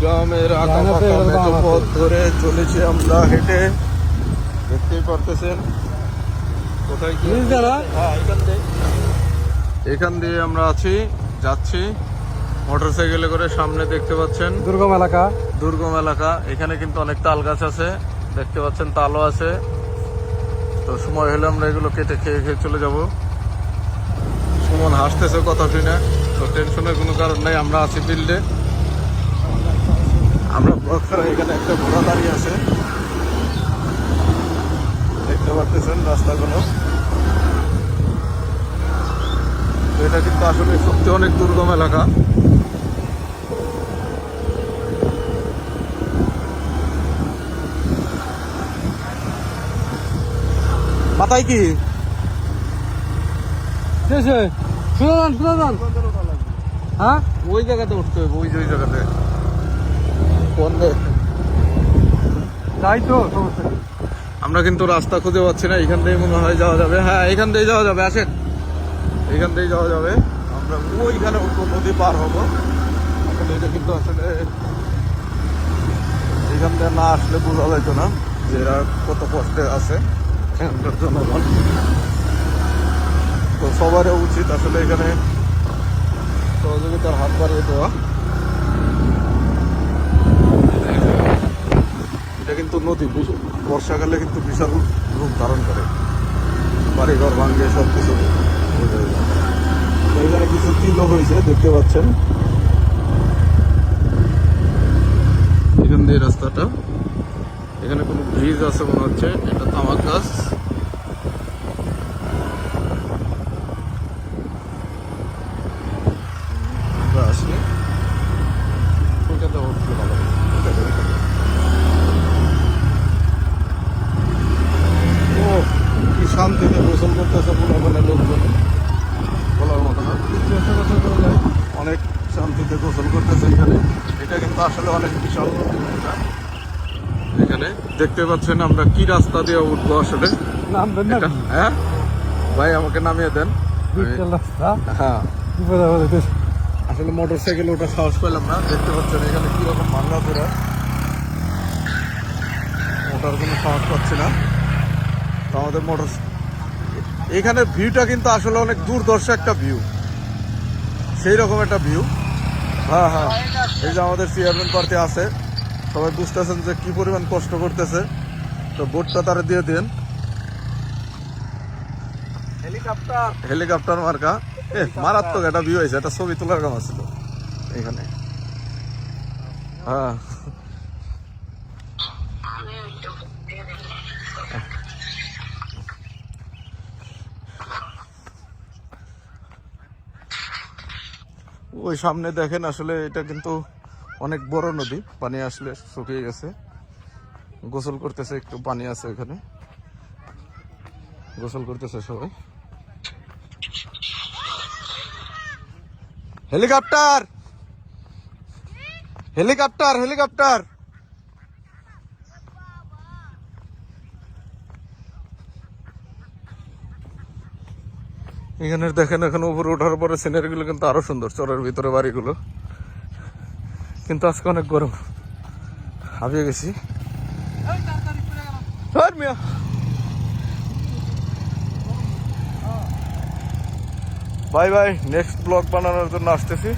গ্রামের। পথ ধরে চলেছি আমরা হেঁটে। দেখতেই পারতেছেন। কোথায় কি হ্যাঁ এখান দিয়ে। এখান দিয়ে আমরা আছি যাচ্ছি। মোটরসাইকেলে করে সামনে দেখতে পাচ্ছেন। দুর্গম এলাকা। দুর্গম এলাকা। এখানে কিন্তু অনেক তাল গাছ আছে। দেখতে পাচ্ছেন তালও আছে। তো সময় হলে আমরা এগুলো কেটে খেয়ে খেয়ে চলে যাব। সুমন হাসতেছে কথা শুনে। তো টেনশনের কোনো কারণ নাই, আমরা আছি ফিল্ডে আমরা এখানে একটা ঘোড়া দাঁড়িয়ে আছে। দেখতে পারতেছেন রাস্তাগুলো। এটা কিন্তু আসলে সত্যি অনেক দুর্গম এলাকা। মাথায় কি? শুনে যান শুনে যান হ্যাঁ? ওই জায়গাতে উঠতে হবে ওই ওই জায়গাতে। কোন তাই তো সমস্যা আমরা কিন্তু রাস্তা খুঁজে পাচ্ছি না এখান থেকে মনে হয় যাওয়া যাবে। হ্যাঁ এখান দিয়ে যাওয়া যাবে আসেন। এখান দিয়ে যাওয়া যাবে। আমরা ওইখানে উঠবো নদী পার হব। আসলে এটা কিন্তু আসলে এখান থেকে না আসলে বোঝা যেত না যে এরা কত কষ্টে আছে। এখানকার জনগণ। তো সবারই উচিত আসলে এখানে সহযোগিতার হাত বাড়িয়ে দেওয়া। এটা কিন্তু নদী বর্ষাকালে কিন্তু বিশাল রূপ ধারণ করে। বাড়িঘর ভাঙ্গে সব কিছু এখানে কিছু তীর্থ হয়েছে, দেখতে পাচ্ছেন। এখান দিয়ে রাস্তাটা। এখানে কোনো ব্রিজ আছে মনে হচ্ছে, এটা তামাক গাছ। আমরা আসি। ওইটাতে উঠলে ভালো। ও কি শান্তিতে গোসল করতেছে পুরো মানে লোকজন। বলার মতো না। অনেক শান্তিতে গোসল করতেছে এখানে। এটা কিন্তু আসলে অনেক বিশাল। এখানে দেখতে পাচ্ছেন আমরা কি রাস্তা দিয়ে উঠবো আসলে। হ্যাঁ? ভাই আমাকে নামিয়ে দেন। রাস্তা? হ্যাঁ। আসলে মোটর সাইকেল ওটা সাহস পেলাম না। দেখতে পাচ্ছেন এখানে কীরকম ভাঙ্গা চোরা ওটার কোনো সাহস পাচ্ছি না। তো আমাদের মোটর এখানে ভিউটা কিন্তু আসলে অনেক দূরদর্শ একটা ভিউ। সেই রকম একটা ভিউ। হ্যাঁ হ্যাঁ। এই যে আমাদের চেয়ারম্যান পার্টি আছে। সবাই বুঝতেছেন যে কি পরিমাণ কষ্ট করতেছে। তো বোটটা তারা দিয়ে দেন। হেলিকপ্টার হেলিকপ্টার মার্কা মারাত্মক একটা ভিউ হয়েছে, একটা ছবি তোলার কাম ছিল এখানে হ্যাঁ। ওই সামনে দেখেন আসলে এটা কিন্তু অনেক বড় নদী, পানি আসলে শুকিয়ে গেছে। গোসল করতেছে, একটু পানি আছে ওখানে গোসল করতেছে সবাই। হেলিকপ্টার। Helicopter helicopter. এখানে দেখেন, এখন উপরে ওঠার পরে সিনারি গুলো কিন্তু আরও সুন্দর, চরের ভিতরে বাড়িগুলো। কিন্তু আজকে অনেক গরম। হাবিয়ে গেছি। মিয়া। বাই বাই নেক্সট ব্লগ বানানোর জন্য আসতেছি।